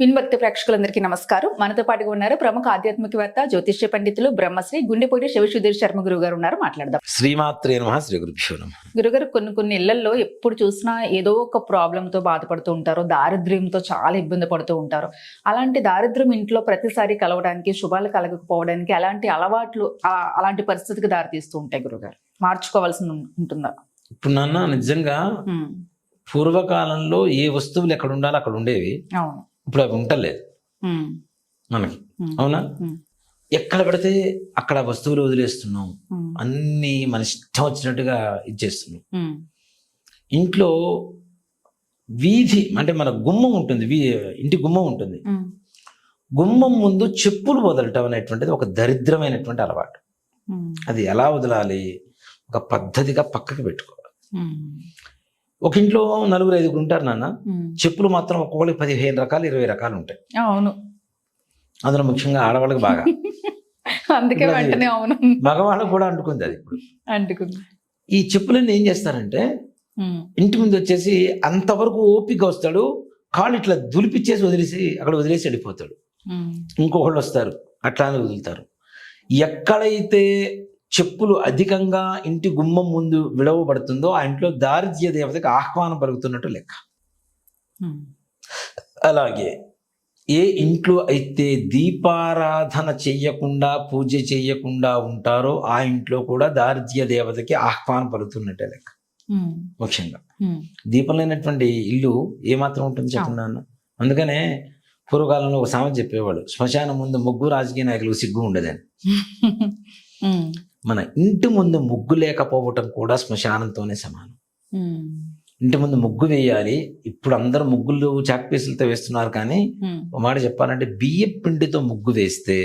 విన్భక్తి ప్రేక్షకులందరికీ నమస్కారం. మనతో పాటుగా ఉన్నారు ప్రముఖ ఆధ్యాత్మికవేత్త జ్యోతిష్య పండితులు బ్రహ్మశ్రీ గుండెపూడి శివసుధీర్ శర్మ గురువు గారు ఉన్నారు. మాట్లాడదాం. శ్రీమాత్రే నమ శ్రీ గురుభ్యో నమ. గురుగారు కొన్ని కొన్ని ఇళ్ళలో ఎప్పుడు చూసినా ఏదో ఒక ప్రాబ్లమ్తో బాధపడుతూ ఉంటారు దారిద్ర్యంతో చాలా ఇబ్బంది పడుతూ ఉంటారు. అలాంటి దారిద్ర్యం ఇంట్లో ప్రతిసారి కలవడానికి శుభాలు కలగకపోవడానికి అలాంటి అలవాట్లు అలాంటి పరిస్థితికి దారితీస్తూ ఉంటాయి గురుగారు. మార్చుకోవాల్సి ఉంటుందా? ఇప్పుడు నాన్న నిజంగా పూర్వకాలంలో ఏ వస్తువులు ఎక్కడ ఉండాలో అక్కడ ఉండేవి. అవును. ఇప్పుడు అవి ఉంటలేదు మనకి అవునా? ఎక్కడ పడితే అక్కడ వస్తువులు వదిలేస్తున్నాం. అన్ని మన ఇష్టం వచ్చినట్టుగా ఇచ్చేస్తున్నాం. ఇంట్లో వీధి అంటే మన గుమ్మం ఉంటుంది వీ ఇంటి గుమ్మం ఉంటుంది. గుమ్మం ముందు చెప్పులు వదలటం అనేటువంటిది ఒక దరిద్రమైనటువంటి అలవాటు. అది ఎలా వదలాలి? ఒక పద్ధతిగా పక్కకి పెట్టుకోవాలి. ఒక ఇంట్లో నలుగురు ఐదుగురు ఉంటారు నాన్న. చెప్పులు మాత్రం ఒక్కొక్కరికి పదిహేను రకాలు ఇరవై రకాలు ఉంటాయి. అవును. అందులో ముఖ్యంగా ఆడవాళ్ళకి బాగా. అందుకే వెంటనే అవును. మగవాళ్ళకు కూడా అంటుకుంది అది ఇప్పుడు. అంటుకుంది. ఈ చెప్పులన్నీ ఏం చేస్తారంటే ఇంటి ముందు వచ్చేసి అంతవరకు ఓపిక వస్తాడు కాళ్ళు ఇట్లా దులిపిచ్చేసి వదిలేసి అక్కడ వదిలేసి వెళ్ళిపోతాడు. ఇంకొకళ్ళు వస్తారు అట్లానే వదులుతారు. ఎక్కడైతే చెప్పులు అధికంగా ఇంటి గుమ్మం ముందు విడవబడుతుందో ఆ ఇంట్లో దారిద్ర్య దేవతకి ఆహ్వానం పలుకుతున్నట్టు లెక్క. అలాగే ఏ ఇంట్లో అయితే దీపారాధన చెయ్యకుండా పూజ చెయ్యకుండా ఉంటారో ఆ ఇంట్లో కూడా దారిద్ర్య దేవతకి ఆహ్వానం పలుకుతున్నట్టే లెక్క. ముఖ్యంగా. దీపం లేనటువంటి ఇల్లు ఏమాత్రం ఉంటుంది చెప్పండి అందుకనే పూర్వకాలంలో ఒక సామెత చెప్పేవాడు శ్మశానం ముందు ముగ్గు రాజకీయ నాయకులు సిగ్గు ఉండదని. మన ఇంటి ముందు ముగ్గు లేకపోవటం కూడా శ్మశానంతోనే సమానం. ఇంటి ముందు ముగ్గు వేయాలి. ఇప్పుడు అందరూ ముగ్గులు చాక్ పీసులతో వేస్తున్నారు కానీ ఒక మాట చెప్పాలంటే బియ్య పిండితో ముగ్గు వేస్తే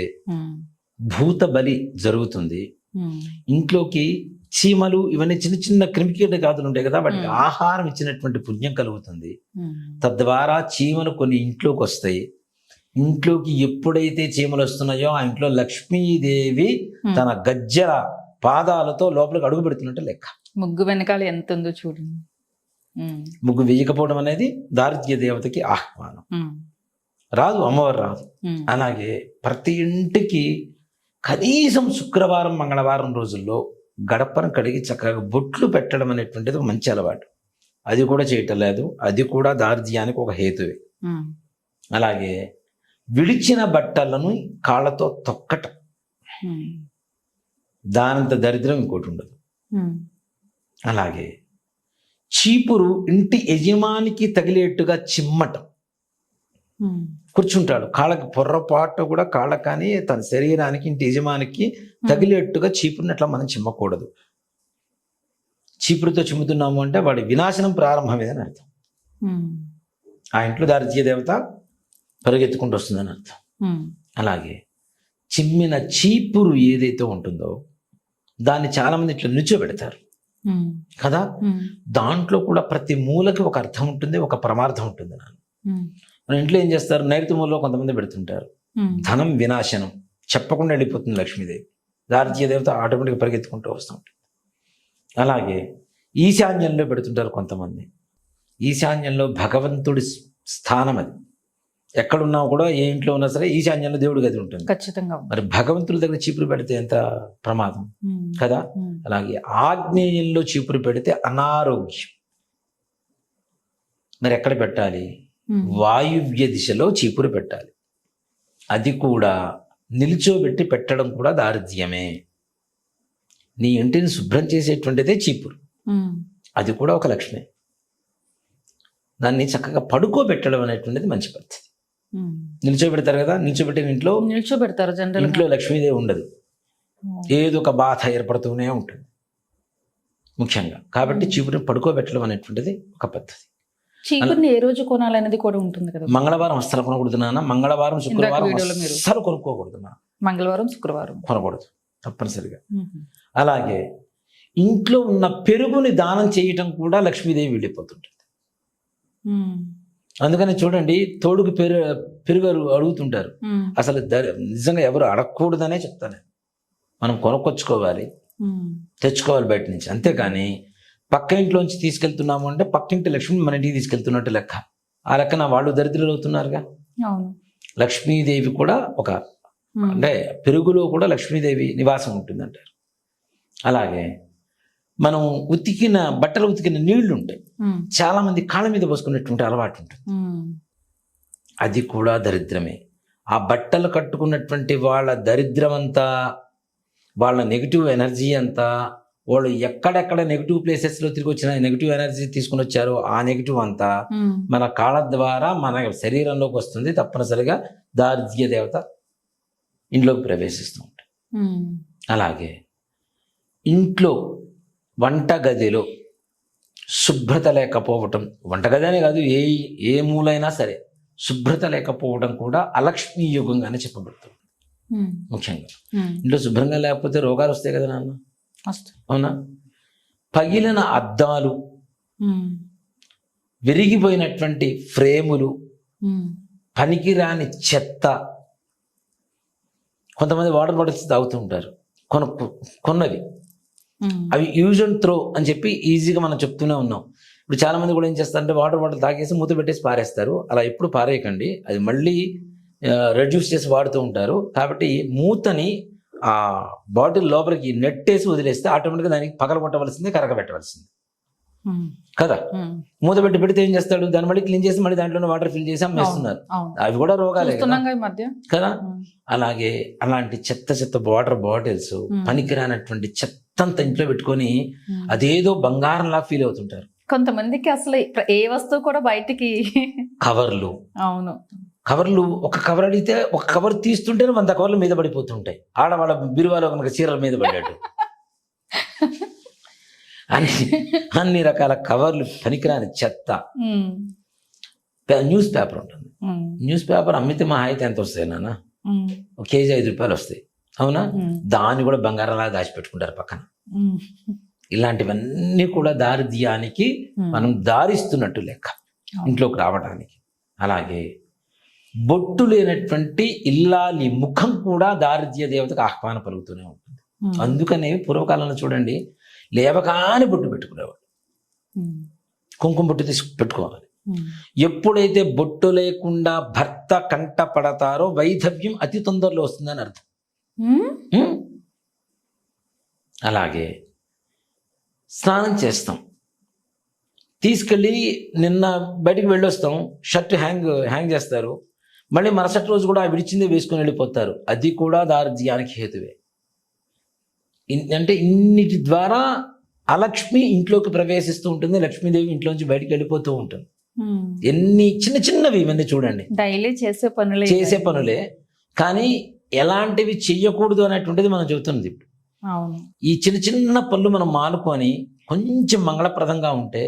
భూత బలి జరుగుతుంది. ఇంట్లోకి చీమలు ఇవన్నీ చిన్న చిన్న క్రిమికీటకాదులు ఉంటాయి కదా వాటికి. ఆహారం ఇచ్చినటువంటి పుణ్యం కలుగుతుంది. తద్వారా చీమలు కొన్ని ఇంట్లోకి వస్తాయి. ఇంట్లోకి ఎప్పుడైతే చీమలు వస్తున్నాయో ఆ ఇంట్లో లక్ష్మీదేవి. తన గజ్జల పాదాలతో లోపలికి అడుగు పెడుతున్నట్టు లెక్క. ముగ్గు వెనకాల ఎంత ఉందో చూడండి ముగ్గు వేయకపోవడం అనేది దారిద్ర్య దేవతకి ఆహ్వానం. రాదు అమ్మవారు రాదు. అలాగే ప్రతి ఇంటికి కనీసం శుక్రవారం మంగళవారం రోజుల్లో గడపను కడిగి చక్కగా బొట్లు పెట్టడం అనేటువంటిది ఒక మంచి అలవాటు. అది కూడా చేయటం లేదు అది కూడా దారిద్ర్యానికి ఒక హేతువే. అలాగే విడిచిన బట్టలను కాళ్ళతో తొక్కటం. దానంత దరిద్రం ఇంకోటి ఉండదు. అలాగే చీపురు ఇంటి యజమానికి తగిలేట్టుగా చిమ్మటం. కూర్చుంటాడు. కాళ్ళకి పొర్రపాటు కూడా కాళ్ళకి కానీ తన శరీరానికి ఇంటి యజమానికి తగిలేట్టుగా చీపురుని అట్లా మనం చిమ్మకూడదు. చీపురుతో చిమ్ముతున్నాము అంటే వాడి వినాశనం ప్రారంభమేదని అర్థం. ఆ ఇంట్లో దారిద్ర్య దేవత పరిగెత్తుకుంటూ వస్తుందని అర్థం. అలాగే చిమ్మిన చీపురు ఏదైతే ఉంటుందో దాన్ని చాలామంది ఇట్లా నిల్చోబెడతారు కదా? దాంట్లో కూడా ప్రతి మూలకి ఒక అర్థం ఉంటుంది ఒక ప్రమార్థం ఉంటుంది నాన్న మన ఇంట్లో ఏం చేస్తారు? నైరుతి మూలలో కొంతమంది పెడుతుంటారు. ధనం వినాశనం. చెప్పకుండా వెళ్ళిపోతుంది లక్ష్మీదేవి. దారిద్ర్య దేవత ఆటోమేటిక్గా పరిగెత్తుకుంటూ వస్తూ ఉంటుంది. అలాగే ఈశాన్యంలో పెడుతుంటారు కొంతమంది. ఈశాన్యంలో భగవంతుడి స్థానం అది. ఎక్కడున్నా కూడా ఏ ఇంట్లో ఉన్నా సరే ఈశాన్యంలో దేవుడి గది ఉంటుంది. ఖచ్చితంగా. మరి భగవంతుడి దగ్గర చీపురు పెడితే ఎంత ప్రమాదం? కదా? అలాగే ఆగ్నేయంలో చీపురు పెడితే అనారోగ్యం. మరి ఎక్కడ పెట్టాలి? వాయువ్య దిశలో చీపురు పెట్టాలి. అది కూడా నిల్చోబెట్టి పెట్టడం కూడా దారిద్ర్యమే. నీ ఇంటిని శుభ్రం చేసేటువంటిదే చీపురు. అది కూడా ఒక లక్షణమే దాన్ని చక్కగా పడుకోబెట్టడం అనేటువంటిది మంచి పద్ధతి. నిల్చోబెడతారు కదా నిల్చోబెట్టిన ఇంట్లో నిల్చోబెడతారు జనరల్ ఇంట్లో లక్ష్మీదేవి ఉండదు. ఏదో ఒక బాధ ఏర్పడుతూనే ఉంటుంది. ముఖ్యంగా. కాబట్టి చీపురుని పడుకోబెట్టడం అనేటువంటిది ఒక పద్ధతి. చీపుర్ని ఏ రోజు కొనాలనేది కూడా ఉంటుంది కదా. మంగళవారం అస్సలు కొనకూడదు నాన్న మంగళవారం శుక్రవారం అస్సలు కొనుక్కోకూడదు మంగళవారం శుక్రవారం. కొనకూడదు. తప్పనిసరిగా. అలాగే ఇంట్లో ఉన్న పెరుగుని దానం చేయటం కూడా లక్ష్మీదేవి వెళ్ళిపోతుంటుంది. అందుకని చూడండి తోడుకు పెరు పెరుగు అడుగు- అడుగుతుంటారు అసలు నిజంగా ఎవరు అడగకూడదనే చెప్తాను. మనం కొనుక్కొచ్చుకోవాలి తెచ్చుకోవాలి బయట నుంచి. అంతేకాని పక్క ఇంట్లోంచి తీసుకెళ్తున్నాము అంటే పక్కింటి లక్ష్మి మన ఇంటికి తీసుకెళ్తున్నట్టు లెక్క. ఆ లెక్కన వాళ్ళు దరిద్రులు అవుతున్నారుగా లక్ష్మీదేవి కూడా ఒక. అంటే పెరుగులో కూడా లక్ష్మీదేవి నివాసం ఉంటుందంటారు. అలాగే మనం ఉతికిన బట్టలు ఉతికిన నీళ్ళు ఉంటాయి. చాలా మంది కాళ్ళ మీద పోసుకునేటువంటి అలవాటు ఉంటుంది. అది కూడా దరిద్రమే ఆ బట్టలు కట్టుకున్నటువంటి వాళ్ళ దరిద్రం అంతా వాళ్ళ నెగిటివ్ ఎనర్జీ అంతా వాళ్ళు ఎక్కడెక్కడ నెగిటివ్ ప్లేసెస్లో తిరిగి వచ్చిన నెగిటివ్ ఎనర్జీ తీసుకుని వచ్చారో ఆ నెగిటివ్ అంతా. మన కాళ్ళ ద్వారా మన శరీరంలోకి వస్తుంది తప్పనిసరిగా దారిద్ర్య దేవత ఇంట్లోకి ప్రవేశిస్తూ ఉమ్. అలాగే ఇంట్లో వంటగదిలో శుభ్రత లేకపోవటం వంటగది అనే కాదు ఏ ఏ మూలైనా సరే శుభ్రత లేకపోవడం కూడా అలక్ష్మీ యుగంగానే చెప్పబడుతుంది. ముఖ్యంగా. ఇంట్లో శుభ్రంగా లేకపోతే రోగాలు వస్తాయి కదా నాన్న. అవునా పగిలిన అద్దాలు. విరిగిపోయినటువంటి ఫ్రేములు. పనికిరాని చెత్త కొంతమంది వాటర్ బాటిల్స్ తాగుతూ ఉంటారు కొన కొన్నవి. Hmm. అవి యూజ్ అండ్ త్రో అని చెప్పి ఈజీగా మనం చెప్తూనే ఉన్నాం. ఇప్పుడు చాలా మంది కూడా ఏం చేస్తారంటే వాటర్ బాటిల్ తాగేసి మూత పెట్టేసి పారేస్తారు. అలా ఎప్పుడు పారేయకండి. అది మళ్ళీ రెడ్యూస్ చేసి వాడుతూ ఉంటారు. కాబట్టి మూతని ఆ బాటిల్ లోపలికి నెట్టేసి వదిలేస్తే ఆటోమేటిక్గా దానికి పగల కొట్టవలసిందే కరగబెట్టవలసింది. కదా. మూత పెట్టి పెడితే ఏం చేస్తాడు? దాన్ని మళ్ళీ క్లీన్ చేసి మళ్ళీ దాంట్లో వాటర్ ఫిల్ చేసి అమ్మేస్తున్నారు. అవి కూడా రోగాలే కదా. అలాగే అలాంటి చెత్త చెత్త వాటర్ బాటిల్స్. పనికిరానటువంటి చెత్త అంతా ఇంట్లో పెట్టుకొని. అదేదో బంగారంలా ఫీల్ అవుతుంటారు. కొంతమందికి అసలు ఏ వస్తువు కూడా బయటికి కవర్లు. అవును. కవర్లు ఒక కవర్ అడిగితే ఒక కవర్ తీస్తుంటేనే వంద కవర్లు మీద పడిపోతుంటాయి. ఆడవాళ్ళ బిరువాలో కనుక చీరల మీద పడ్డాడు. అన్ని అన్ని రకాల కవర్లు పనికిరాని చెత్త న్యూస్ పేపర్ ఉంటుంది. న్యూస్ పేపర్ అమ్మితే మా అయితే ఎంత వస్తాయి నాన్న. ఒక కేజీ ఐదు రూపాయలు వస్తాయి అవునా. దాన్ని కూడా బంగారంలా దాచిపెట్టుకుంటారు పక్కన. ఇలాంటివన్నీ కూడా దారిద్ర్యానికి ఉమ్. మనం దారిస్తున్నట్టు లెక్క. ఇంట్లోకి రావడానికి అలాగే బొట్టు లేనటువంటి ఇల్లాలి ముఖం కూడా దారిద్ర్య దేవతకు ఆహ్వానం పలుకుతూనే ఉంటుంది. అందుకనే పూర్వకాలంలో చూడండి లేవగానే బొట్టు పెట్టుకునేవాడు. కుంకుమ బొట్టు తీసి పెట్టుకోవాలి. ఎప్పుడైతే బొట్టు లేకుండా భర్త కంట పడతారో వైధవ్యం అతి తొందరలో వస్తుందని అర్థం? అలాగే స్నానం చేస్తాం. తీసుకెళ్ళి నిన్న బయటికి వెళ్ళొస్తాం. షర్ట్ హ్యాంగ్ హ్యాంగ్ చేస్తారు. మళ్ళీ మరుసటి రోజు కూడా ఆ విడిచిందే వేసుకొని వెళ్ళిపోతారు. అది కూడా దారిద్ర్యానికి హేతువే. అంటే ఇన్నిటి ద్వారా అలక్ష్మి ఇంట్లోకి ప్రవేశిస్తూ ఉంటుంది లక్ష్మీదేవి ఇంట్లోంచి బయటికి వెళ్ళిపోతూ ఉంటుంది. ఎన్ని చిన్న చిన్నవి ఇవన్నీ చూడండి. డైలీ చేసే పనులే చేసే పనులే. కానీ ఎలాంటివి చెయ్యకూడదు అనేటువంటిది మనం చెబుతున్నది ఇప్పుడు. ఈ చిన్న చిన్న పనులు మనం మానుకొని కొంచెం మంగళప్రదంగా ఉంటే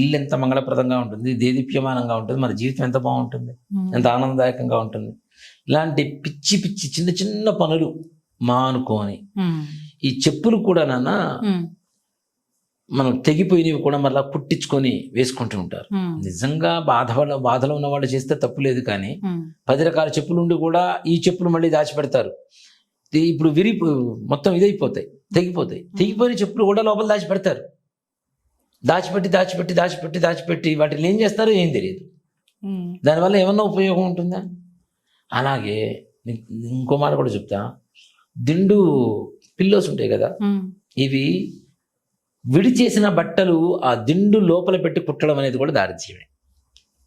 ఇల్లు ఎంత మంగళప్రదంగా ఉంటుంది దేదీప్యమానంగా ఉంటుంది మన జీవితం ఎంత బాగుంటుంది. ఎంత ఆనందదాయకంగా ఉంటుంది. ఇలాంటి పిచ్చి పిచ్చి చిన్న చిన్న పనులు మానుకొని. ఈ చెప్పులు కూడా నాన్న. మనం తెగిపోయినవి కూడా మళ్ళీ కుట్టించుకొని వేసుకుంటూ ఉంటారు. నిజంగా బాధ బాధలో ఉన్న వాళ్ళు చేస్తే తప్పు లేదు కానీ. పది రకాల చెప్పులు ఉండి కూడా ఈ చెప్పులు మళ్ళీ దాచిపెడతారు ఇప్పుడు విరి మొత్తం ఇదైపోతాయి తెగిపోతాయి తెగిపోయిన చెప్పులు కూడా లోపల దాచిపెడతారు దాచిపెట్టి దాచిపెట్టి దాచిపెట్టి దాచిపెట్టి వాటిని ఏం చేస్తారో ఏం తెలియదు. దానివల్ల ఏమన్నా ఉపయోగం ఉంటుందా అలాగే ఇంకో మాట కూడా చెప్తా దిండు పిల్లోస్ ఉంటాయి కదా. ఇవి విడి చేసిన బట్టలు ఆ దిండు లోపల పెట్టి కుట్టడం అనేది కూడా దారిద్ర్యమే.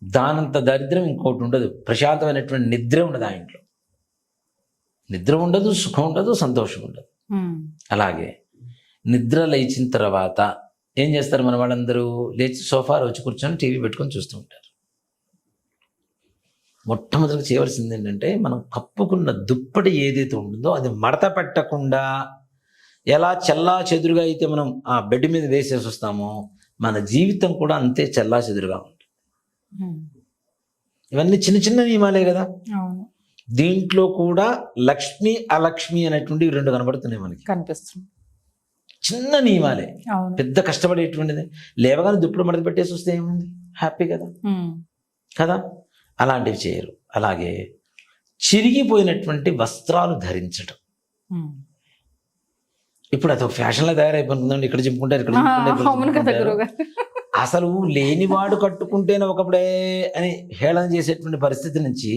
దానంత దరిద్రం ఇంకోటి ఉండదు. ప్రశాంతమైనటువంటి నిద్ర ఉండదు ఆ ఇంట్లో. నిద్ర ఉండదు సుఖం ఉండదు సంతోషం ఉండదు. అలాగే నిద్ర లేచిన తర్వాత ఏం చేస్తారు మన వాళ్ళందరూ? లేచి సోఫాలో వచ్చి కూర్చొని టీవీ పెట్టుకొని చూస్తూ ఉంటారు. మొట్టమొదటి చేయవలసింది ఏంటంటే మనం కప్పుకున్న దుప్పటి ఏదైతే ఉంటుందో అది మడత పెట్టకుండా ఎలా చల్లా చెదురుగా అయితే మనం ఆ బెడ్ మీద వేసేసి వస్తామో మన జీవితం కూడా అంతే చల్లా చెదురుగా ఉంటుంది. ఇవన్నీ చిన్న చిన్న నియమాలే కదా? దీంట్లో కూడా లక్ష్మి అలక్ష్మి అనేటువంటివి రెండు కనబడుతున్నాయి మనకి. కనిపిస్తుంది. చిన్న నియమాలే. పెద్ద కష్టపడేటువంటిది. లేవగానే దుప్పుడు మడత పెట్టేసి వస్తే ఏముంది? హ్యాపీ కదా. కదా? అలాంటివి చేయరు. అలాగే చిరిగిపోయినటువంటి వస్త్రాలు ధరించడం. ఇప్పుడు అదొక ఫ్యాషన్లో తయారైపోతుందండి ఇక్కడ చింపుకుంటారు ఇక్కడ చింపుకుంటారు. గురువుగారు అసలు లేనివాడు కట్టుకుంటేనే ఒకప్పుడే అని హేళన చేసేటువంటి పరిస్థితి నుంచి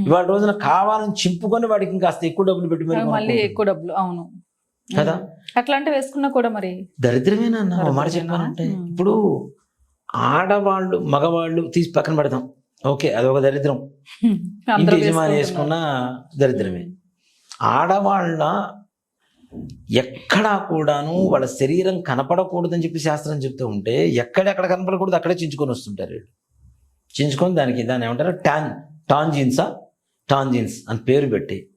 ఇవాళ రోజున కావాలని చింపుకొని వాడికి ఇంకా ఎక్కువ డబ్బులు పెట్టి మళ్ళీ. ఎక్కువ డబ్బులు అవును కదా? అట్లాంటివి వేసుకున్నా కూడా మరి దరిద్రమేనా అన్న ఒక మాట? చెప్పాలంటే. ఇప్పుడు ఆడవాళ్ళు మగవాళ్ళు తీసి పక్కన పెడతాం ఓకే అదొక దరిద్రం ఇంటి యజమాని వేసుకున్న. దరిద్రమే ఆడవాళ్ళ ఎక్కడా కూడాను వాళ్ళ శరీరం కనపడకూడదని చెప్పి శాస్త్రం చెప్తూ ఉంటే ఎక్కడెక్కడ కనపడకూడదు అక్కడే చించుకొని వస్తుంటారు వీళ్ళు. చించుకొని దానికి దాన్ని ఏమంటారు? టాన్ టాంజిన్సా టాంజిన్స్ అని పేరు పెట్టి.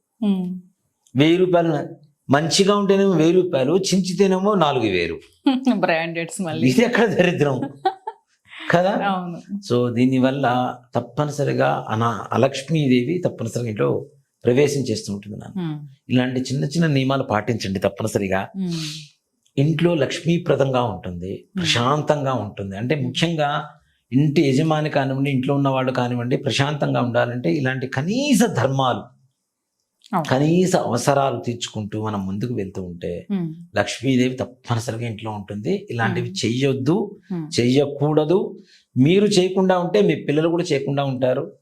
వెయ్యి రూపాయలు మంచిగా ఉంటేనేమో వెయ్యి రూపాయలు చించితేనేమో నాలుగు వేలు. బ్రాండెడ్స్ మళ్ళీ. ఇది ఎక్కడ దరిద్రం? కదా? సో దీనివల్ల తప్పనిసరిగా అనా అలక్ష్మీదేవి తప్పనిసరిగా ఇంట్లో ప్రవేశం చేస్తూ ఉంటుంది నాన్న. ఇలాంటి చిన్న చిన్న నియమాలు పాటించండి తప్పనిసరిగా. ఇంట్లో లక్ష్మీప్రదంగా ఉంటుంది ప్రశాంతంగా ఉంటుంది అంటే ముఖ్యంగా ఇంటి యజమాని కానివ్వండి ఇంట్లో ఉన్న వాళ్ళు కానివ్వండి ప్రశాంతంగా ఉండాలంటే ఇలాంటి కనీస ధర్మాలు. కనీస అవసరాలు తీర్చుకుంటూ మనం ముందుకు వెళ్తూ ఉంటే. లక్ష్మీదేవి తప్పనిసరిగా ఇంట్లో ఉంటుంది ఇలాంటివి. చెయ్యొద్దు. చెయ్యకూడదు మీరు చేయకుండా ఉంటే మీ పిల్లలు కూడా చేయకుండా ఉంటారు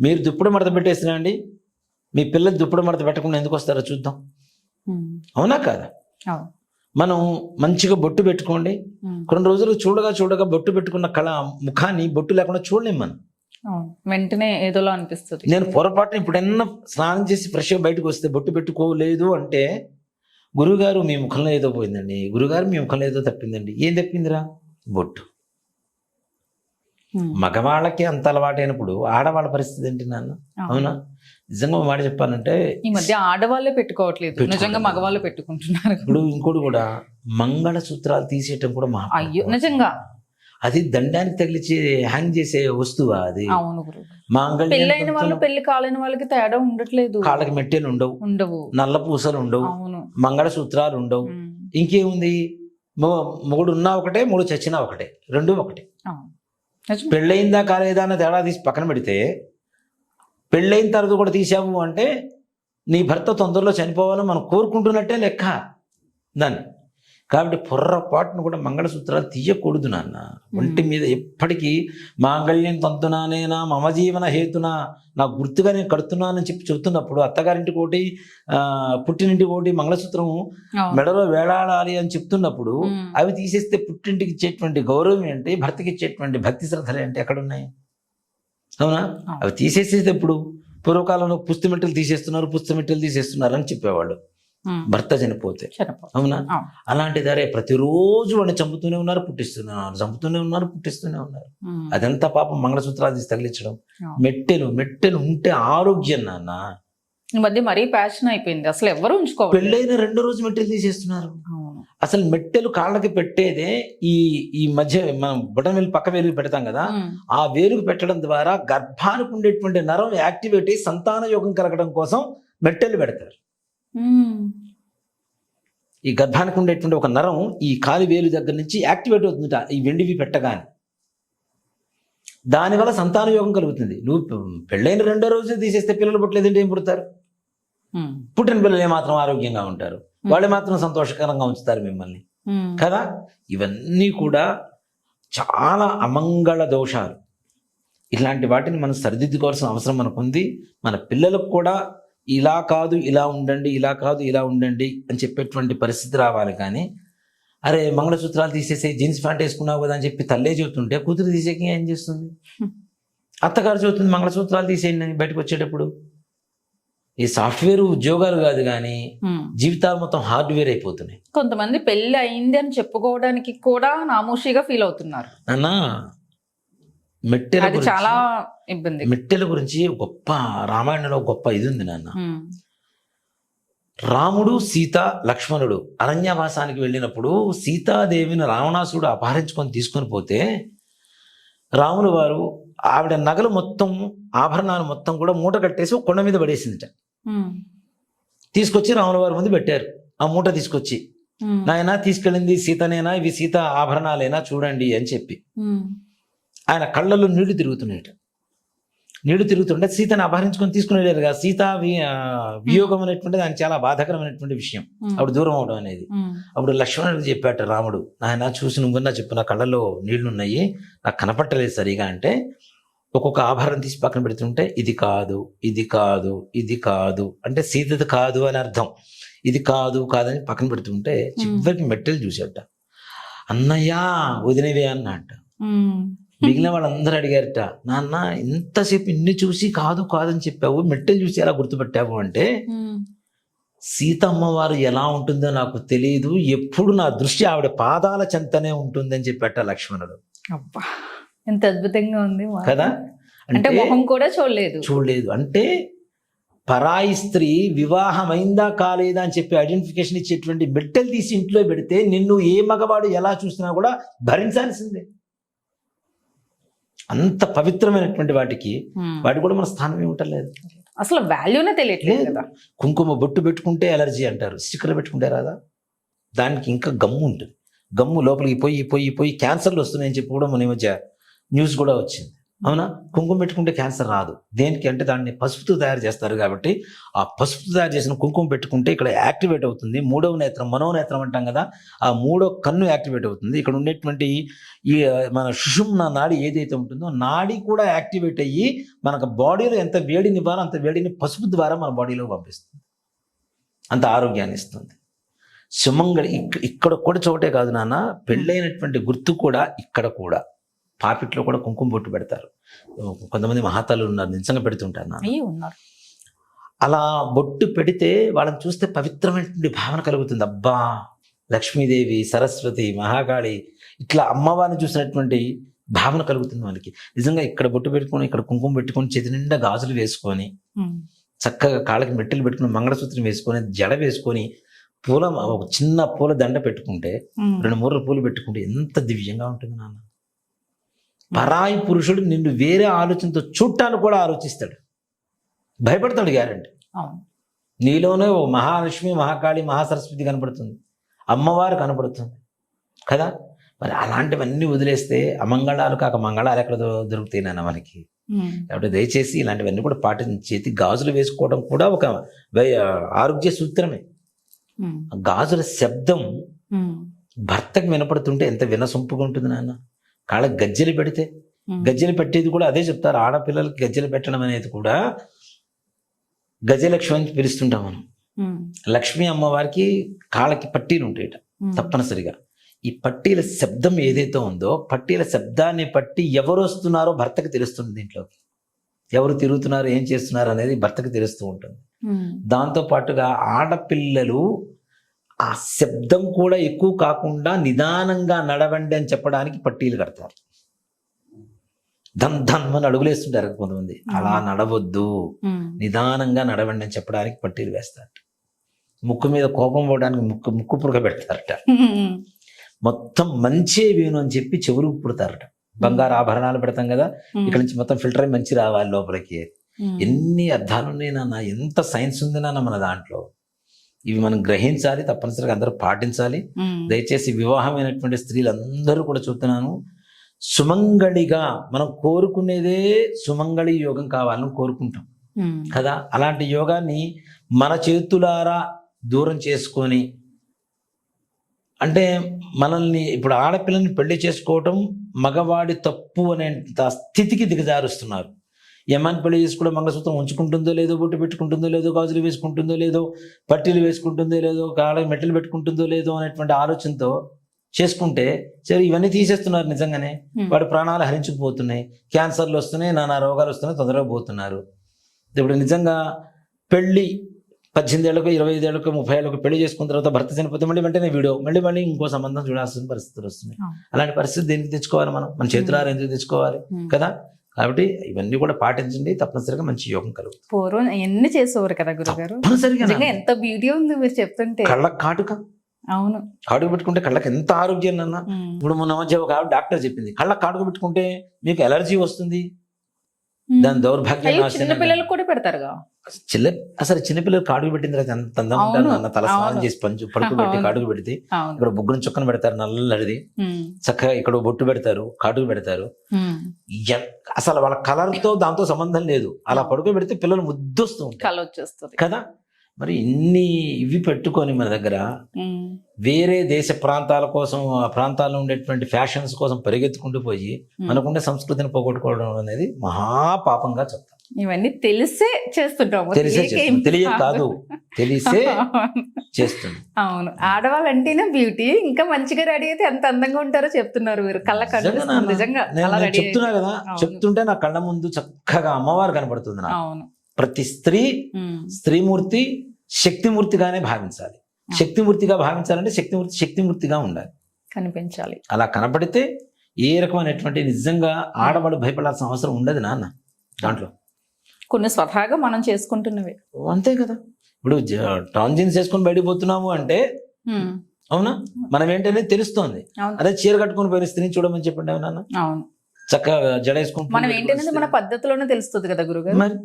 మీరు దుప్పుడు మడత పెట్టేసినా అండి మీ పిల్లలు దుప్పుడు మడత పెట్టకుండా ఎందుకు వస్తారో చూద్దాం. అవునా కాదా? మనం మంచిగా బొట్టు పెట్టుకోండి. కొన్ని రోజులు చూడగా చూడగా బొట్టు పెట్టుకున్న కళ ముఖాన్ని బొట్టు లేకుండా చూడలేం మనం. వెంటనే ఏదోలా అనిపిస్తుంది. నేను పొరపాటున ఇప్పుడన్నా స్నానం చేసి ఫ్రెష్గా బయటకు వస్తే బొట్టు పెట్టుకోలేదు అంటే గురువుగారు మీ ముఖంలో ఏదో పోయిందండి. గురుగారు మీ ముఖంలో ఏదో తప్పిందండి. ఏం తప్పిందిరా? బొట్టు. మగవాళ్ళకి అంత అలవాటైనప్పుడు ఆడవాళ్ళ పరిస్థితి ఏంటి నాన్న? అవునా? నిజంగా మాట చెప్పాలంటే ఈ మధ్య ఆడవాళ్ళే పెట్టుకోవట్లేదు. నిజంగా మగవాళ్ళు పెట్టుకుంటున్నారు. ఇప్పుడు ఇంకోటి కూడా మంగళ సూత్రాలు తీసేయటం కూడా మా అయ్యో నిజంగా? అది దండానికి తగిలిచి హ్యాంగ్ చేసే వస్తువా అది? పెళ్ళైన వాళ్ళు పెళ్ళి కాలేని వాళ్ళకి తేడా ఉండట్లేదు. కాళ్ళకి మెట్టెలు ఉండవు. ఉండవు. నల్ల పూసలు ఉండవు. మంగళ సూత్రాలు ఉండవు. ఇంకేముంది? మొ- మొగుడు ఉన్నా ఒకటే మూడు చచ్చినా ఒకటే. రెండు ఒకటే. పెళ్ళయిందా కాలేదా అన్న తేడా తీసి పక్కన పెడితే పెళ్ళైన తర్వాత కూడా తీసాము అంటే నీ భర్త తొందరలో చనిపోవాలని మనం కోరుకుంటున్నట్టే లెక్క. దాన్ని కాబట్టి పొర్రపాటును కూడా మంగళసూత్రాలు తీయకూడదు నాన్న. ఒంటి మీద ఎప్పటికీ మాంగళ్యం తంతునానేనా మమ జీవన హేతున నా గుర్తుగా నేను కడుతున్నానని చెప్పి చెబుతున్నప్పుడు అత్తగారింటికి ఒకటి ఆ, పుట్టినింటికి ఒకటి మంగళసూత్రం అవును. మెడలో వేలాడాలి అని చెప్తున్నప్పుడు ఉమ్. అవి తీసేస్తే పుట్టింటికి ఇచ్చేటువంటి గౌరవం ఏంటి భర్తకి ఇచ్చేటువంటి భక్తి శ్రద్ధలు ఏంటి ఎక్కడ ఉన్నాయి అవునా. అవి తీసేసేది ఎప్పుడు పూర్వకాలంలో పుస్తమెట్టలు తీసేస్తున్నారు పుస్తమెట్టలు తీసేస్తున్నారు అని చెప్పేవాళ్ళు. భర్త చనిపోతే చనిపో. అవునా. అలాంటి ధరే ప్రతిరోజు వాడిని చంపుతూనే ఉన్నారు పుట్టిస్తూనే ఉన్నారు చంపుతూనే ఉన్నారు పుట్టిస్తూనే ఉన్నారు. అదంతా పాపం మంగళసూత్రాలు తీసి తగిలించడం. మెట్టెలు మెట్టెలు ఉంటే ఆరోగ్యం నాన్న మధ్య మరీ ప్యాషన్ అయిపోయింది అసలు ఎవరు ఉంచుకోవాలి పెళ్ళైన రెండో రోజు మెట్టెలు తీసేస్తున్నారు అసలు మెట్టెలు కాళ్ళకి పెట్టేదే ఈ ఈ మధ్య మనం బొటన వేలు పక్క వేలుకి పెడతాం కదా. ఆ వేలుకు పెట్టడం ద్వారా గర్భానికి ఉండేటువంటి నరం యాక్టివేట్ అయ్యి సంతాన యోగం కలగడం కోసం మెట్టెలు పెడతారు. ఈ గర్భానికి ఉండేటువంటి ఒక నరం ఈ కాలి వేలు దగ్గర నుంచి యాక్టివేట్ అవుతుందట ఈ వెండివి పెట్టగానే దానివల్ల సంతాన యోగం కలుగుతుంది నువ్వు పెళ్ళైన రెండో రోజు తీసేస్తే పిల్లలు పుట్టలేదంటే ఏం పుడతారు. పుట్టిన పిల్లలు ఏమాత్రం ఆరోగ్యంగా ఉంటారు వాళ్ళు మాత్రం సంతోషకరంగా ఉంచుతారు మిమ్మల్ని. కదా? ఇవన్నీ కూడా చాలా అమంగళ దోషాలు. ఇలాంటి వాటిని మనం సరిదిద్దుకోవాల్సిన అవసరం మనకు ఉంది మన పిల్లలకు కూడా ఇలా కాదు ఇలా ఉండండి ఇలా కాదు ఇలా ఉండండి అని చెప్పేటువంటి పరిస్థితి రావాలి కానీ అరే మంగళసూత్రాలు తీసేసి జీన్స్ ప్యాంట్ వేసుకున్నావు కదా అని చెప్పి తల్లే చెబుతుంటే కూతురు తీసేకి ఏం చేస్తుంది? అత్తగారు చెబుతుంది మంగళసూత్రాలు తీసేయండి అని బయటకు వచ్చేటప్పుడు. ఈ సాఫ్ట్వేర్ ఉద్యోగాలు కాదు కానీ. జీవితాలు మొత్తం హార్డ్వేర్ అయిపోతున్నాయి కొంతమంది పెళ్ళి అయింది అని చెప్పుకోవడానికి కూడా నామోషిగా ఫీల్ అవుతున్నారు అన్న మెట్టెల చాలా ఇబ్బంది మెట్టెల గురించి గొప్ప రామాయణంలో గొప్ప ఇది ఉంది నాన్న. రాముడు సీత లక్ష్మణుడు అరణ్యవాసానికి వెళ్ళినప్పుడు సీతాదేవిని రావణాసుడు అపహరించుకొని తీసుకొని పోతే రాములు వారు ఆవిడ నగలు మొత్తం ఆభరణాలు మొత్తం కూడా మూట కట్టేసి కొండ మీద పడేసిందిట. తీసుకొచ్చి రాముల వారి ముందు పెట్టారు. ఆ మూట తీసుకొచ్చి. నాయన తీసుకెళ్ళింది సీతనేనా? ఇవి సీత ఆభరణాలేనా? చూడండి అని చెప్పి. ఆయన కళ్ళల్లో నీళ్ళు తిరుగుతున్నాయట. నీళ్ళు తిరుగుతుంటే సీతను అపహరించుకొని తీసుకుని వెళ్ళారు కదా. సీత వియోగం అనేటువంటిది ఆయన చాలా బాధాకరమైనటువంటి విషయం. అప్పుడు దూరం అవడం అనేది. అప్పుడు లక్ష్మణుడు చెప్పాట రాముడు నాయన చూసి నువ్వన్నా చెప్పు నా కళ్ళలో నీళ్ళు ఉన్నాయి నాకు కనపట్టలేదు సరిగా అంటే ఒక్కొక్క ఆభరణం తీసి పక్కన పెడుతుంటే ఇది కాదు ఇది కాదు ఇది కాదు అంటే సీతది కాదు అని అర్థం. ఇది కాదు కాదని పక్కన పెడుతుంటే చివరికి మెట్టెలు చూసేట అన్నయ్య వదినవే అన్నట్ట ఉమ్, మిగిలిన వాళ్ళందరూ అడిగారట నాన్న ఇంతసేపు ఇన్ని చూసి కాదు కాదని చెప్పావు మెట్టెలు చూసి ఎలా గుర్తుపెట్టావు అంటే ఉమ్, సీతమ్మ వారు ఎలా ఉంటుందో నాకు తెలియదు ఎప్పుడు నా దృష్టి ఆవిడ పాదాల చెంతనే ఉంటుందని చెప్పేట లక్ష్మణుడు. అబ్బా. ఎంత అద్భుతంగా ఉంది కదా? అంటే మొహం కూడా చూడలేదు. చూడలేదు. అంటే పరాయి స్త్రీ వివాహమైందా కాలేదా అని చెప్పి ఐడెంటిఫికేషన్ ఇచ్చేటువంటి మెట్టెలు తీసి ఇంట్లో పెడితే నిన్ను ఏ మగవాడు ఎలా చూసినా కూడా భరించాల్సిందే. అంత పవిత్రమైనటువంటి వాటికి. వాటికి కూడా మన స్థానం ఏమిటలేదు అసలు వాల్యూనే తెలియట్లేదు లేదు. కదా. కుంకుమ బొట్టు పెట్టుకుంటే ఎలర్జీ అంటారు. స్టిక్కర్ పెట్టుకుంటే రాదా? దానికి ఇంకా గమ్ము ఉంటుంది. గమ్ము లోపలికి పోయి పోయి పోయి క్యాన్సర్లు వస్తున్నాయని చెప్పి కూడా మన ఈ మధ్య న్యూస్ కూడా వచ్చింది. అవునా? కుంకుమ పెట్టుకుంటే క్యాన్సర్ రాదు. దేనికి? అంటే దాన్ని పసుపుతో తయారు చేస్తారు కాబట్టి ఆ పసుపుతో తయారు చేసిన కుంకుమ పెట్టుకుంటే ఇక్కడ యాక్టివేట్ అవుతుంది. మూడవ నేత్రం మనోనేత్రం అంటాం కదా ఆ మూడో కన్ను యాక్టివేట్ అవుతుంది. ఇక్కడ ఉండేటువంటి ఈ మన సుషుమ్న నాడి ఏదైతే ఉంటుందో నాడి కూడా యాక్టివేట్ అయ్యి మనకు బాడీలో ఎంత వేడిని ఇవ్వాలో అంత వేడిని పసుపు ద్వారా మన బాడీలో పంపిస్తుంది. అంత ఆరోగ్యాన్ని ఇస్తుంది. సుమంగళి ఇక్కడ కూడా చోటే కాదు నాన్న పెళ్ళైనటువంటి గుర్తు కూడా ఇక్కడ కూడా. పాపిట్లో కూడా కుంకుమ బొట్టు పెడతారు. కొంతమంది మహాతాలు ఉన్నారు నిజంగా పెడుతుంటారు ఉన్నారు. అలా బొట్టు పెడితే వాళ్ళని చూస్తే పవిత్రమైనటువంటి భావన కలుగుతుంది. అబ్బా లక్ష్మీదేవి సరస్వతి మహాకాళి ఇట్లా అమ్మవారిని చూసినటువంటి భావన కలుగుతుంది మనకి నిజంగా ఇక్కడ బొట్టు పెట్టుకొని ఇక్కడ కుంకుమ పెట్టుకొని చేతి నిండా గాజులు వేసుకొని చక్కగా కాళ్ళకి మెట్టెలు పెట్టుకుని మంగళసూత్రం వేసుకొని జడ వేసుకొని పూల ఒక చిన్న పూల దండ పెట్టుకుంటే రెండు మూరల పూలు పెట్టుకుంటే ఎంత దివ్యంగా ఉంటుంది నాన్న. పరాయి పురుషుడు నిన్ను వేరే ఆలోచనతో చూడటానికి కూడా ఆలోచిస్తాడు. భయపడతాడు గ్యారంటీ. నీలోనే ఓ మహాలక్ష్మి మహాకాళి మహాసరస్వతి కనపడుతుంది. అమ్మవారు కనపడుతుంది. కదా? మరి అలాంటివన్నీ వదిలేస్తే అమంగళాలు కాక మంగళాలు ఎక్కడ దొరుకుతాయి నాన్న మనకి? కాబట్టి దయచేసి ఇలాంటివన్నీ కూడా పాటించి చేతి గాజులు వేసుకోవడం కూడా ఒక ఆరోగ్య సూత్రమే. గాజుల శబ్దం భర్తకు వినపడుతుంటే ఎంత వినసొంపుగా ఉంటుంది నాన్న. కాళ్ళకి గజ్జెలు పెడితే గజ్జెలు పెట్టేది కూడా అదే చెప్తారు. ఆడపిల్లలకి గజ్జెలు పెట్టడం అనేది కూడా గజలక్ష్మి అని పిలుస్తుంటాం మనం. లక్ష్మీ అమ్మవారికి కాళ్ళకి పట్టీలు ఉంటాయట తప్పనిసరిగా. ఈ పట్టీల శబ్దం ఏదైతే ఉందో పట్టీల శబ్దాన్ని బట్టి ఎవరు వస్తున్నారో భర్తకు తెలుస్తుంది దీంట్లోకి ఎవరు తిరుగుతున్నారు ఏం చేస్తున్నారు అనేది భర్తకు తెలుస్తూ ఉంటుంది. దాంతో పాటుగా ఆడపిల్లలు ఆ శబ్దం కూడా ఎక్కువ కాకుండా నిదానంగా నడవండి అని చెప్పడానికి పట్టీలు కడతారు. ధన్ ధన్ అని అడుగులేస్తుంటారు కొంతమంది. అలా నడవద్దు. నిదానంగా నడవండి అని చెప్పడానికి పట్టీలు వేస్తారు. ముక్కు మీద కోపం పోవడానికి ముక్కు ముక్కు పుడక పెడతారట. మొత్తం మంచి వేణు అని చెప్పి చెవులు పుడతారట. బంగారు ఆభరణాలు పెడతాం కదా ఇక్కడ నుంచి మొత్తం ఫిల్టర్ అయి మంచి రావాలి లోపలికి. ఎన్ని అర్థాలు ఉన్నాయి నాన్న? ఎంత సైన్స్ ఉంది నాన్న మన దాంట్లో? ఇవి మనం గ్రహించాలి తప్పనిసరిగా అందరూ పాటించాలి. దయచేసి వివాహమైనటువంటి స్త్రీలందరూ కూడా చూస్తున్నాను. సుమంగళిగా మనం కోరుకునేదే సుమంగళి యోగం కావాలని కోరుకుంటాం. కదా? అలాంటి యోగాన్ని మన చేతులారా దూరం చేసుకొని అంటే మనల్ని ఇప్పుడు ఆడపిల్లని పెళ్ళి చేసుకోవటం మగవాడి తప్పు అనే స్థితికి దిగజారుస్తున్నారు. యమాన్ని పెళ్ళి చేసుకోవడం మంగళసూత్రం ఉంచుకుంటుందో లేదో బొట్టు పెట్టుకుంటుందో లేదో గాజులు వేసుకుంటుందో లేదో పట్టీలు వేసుకుంటుందో లేదో కాళ్ళ మెట్టలు పెట్టుకుంటుందో లేదో అనేటువంటి ఆలోచనతో చేసుకుంటే సరే ఇవన్నీ తీసేస్తున్నారు నిజంగానే. వాడి ప్రాణాలు హరించుకుపోతున్నాయి క్యాన్సర్లు వస్తున్నాయి నానా రోగాలు వస్తున్నాయి తొందరగా పోతున్నారు. ఇప్పుడు నిజంగా పెళ్ళి పద్దెనిమిది ఏళ్ళకు ఇరవై ఐదు ఏళ్ళకు ముప్పై ఏళ్ళకు పెళ్ళి చేసుకున్న తర్వాత భర్త చనిపోతే మళ్ళీ వెంటనే వీడియో మళ్ళీ మళ్ళీ ఇంకో సంబంధం చూడాల్సిన పరిస్థితులు వస్తున్నాయి. అలాంటి పరిస్థితి దేనికి తెచ్చుకోవాలి మనం? మన చేతులారా ఎందుకు తెచ్చుకోవాలి. కదా? కాబట్టి ఇవన్నీ కూడా పాటించండి. తప్పనిసరిగా మంచి యోగం కలుగుతుంది. పూర్వం ఎన్ని చేసేవారు కదా గురుగారు? తప్పనిసరిగా. ఎంత బ్యూటీ ఉంది మీరు చెప్తుంటే. కళ్ళకు కాటుక. అవును. కాటుక పెట్టుకుంటే కళ్ళకి ఎంత ఆరోగ్యం అన్న ఇప్పుడు మొన్న మధ్య ఒక డాక్టర్ చెప్పింది కళ్ళకు కాటుక పెట్టుకుంటే మీకు ఎలర్జీ వస్తుంది. దాని దౌర్భాగ్యం చిన్న పిల్లలకు కూడా పెడతారుగా? చిల్ల అసలు చిన్నపిల్లలు కాడుగు పెట్టిన తర్వాత ఎంత అందంగా ఉంటారు నాన్న? తల స్నానం. చేసి పంచు పడుకు పెట్టి. కాడుగు పెడితే ఇక్కడ బుగ్గును చుక్కను పెడతారు నల్లడిది ఉమ్, చక్కగా ఇక్కడ బొట్టు పెడతారు కాటుకు పెడతారు. అసలు వాళ్ళ కలర్తో దాంతో సంబంధం లేదు. అలా పడుకో పెడితే పిల్లలు ముద్దొస్తూ ఉంటారు. కదా? మరి ఇన్ని ఇవి పెట్టుకొని మన దగ్గర వేరే దేశ ప్రాంతాల కోసం ఆ ప్రాంతాల్లో ఉండేటువంటి ఫ్యాషన్స్ కోసం పరిగెత్తుకుంటూ పోయి. మనకుండే సంస్కృతిని పోగొట్టుకోవడం అనేది మహాపాపంగా చెప్తాం. ఇవన్నీ తెలిసే చేస్తుంటాము. తెలిసే కాదు. తెలిసే. చేస్తుంది అవును. ఆడవాళ్ళంటేనే బ్యూటీ. ఇంకా మంచిగా రెడీ అయితే ఎంత అందంగా ఉంటారో చెప్తున్నారు మీరు. కళ్ళ నిజంగా చెప్తున్నా కదా. చెప్తుంటే నా కళ్ళ ముందు చక్కగా అమ్మవారు కనబడుతుంది అవును. ప్రతి స్త్రీ స్త్రీమూర్తి శక్తిమూర్తిగానే భావించాలి. శక్తిమూర్తిగా భావించాలంటే శక్తిమూర్తి శక్తిమూర్తిగా ఉండాలి. కనిపించాలి. అలా కనపడితే ఏ రకమైనటువంటి నిజంగా ఆడవాడు భయపడాల్సిన అవసరం ఉండదు నాన్న. దాంట్లో. కొన్ని స్వతహాగా మనం చేసుకుంటున్నవి. అంతే కదా. ఇప్పుడు టాన్ జీన్స్ వేసుకొని బయటికి పోతున్నాము అంటే అవునా? మనం ఏంటనేది తెలుస్తోంది. అవును. అదే చీర కట్టుకొని పోయిన స్త్రీని చూడమని చెప్పండి నాన్న అవును. చక్కగా జడ వేసుకుంటూ మనం ఏంటనేది మన పద్ధతిలోనే తెలుస్తుంది కదా గురుగారు. మరి?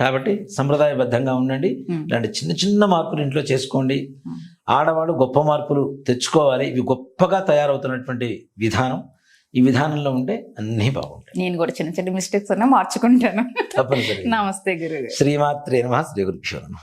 కాబట్టి సంప్రదాయబద్ధంగా ఉండండి. ఇలాంటి చిన్న చిన్న మార్పులు ఇంట్లో చేసుకోండి. ఆడవాళ్ళు గొప్ప మార్పులు తెచ్చుకోవాలి. ఇవి గొప్పగా తయారవుతున్నటువంటి విధానం. ఈ విధానంలో ఉంటే అన్నీ బాగుంటాయి. నేను కూడా చిన్న చిన్న మిస్టేక్స్ అన్నా మార్చుకుంటాను. తప్పనిసరి నమస్తే గురుగారు శ్రీమాత్రే నమ శ్రీ గురుభ్యో నమః.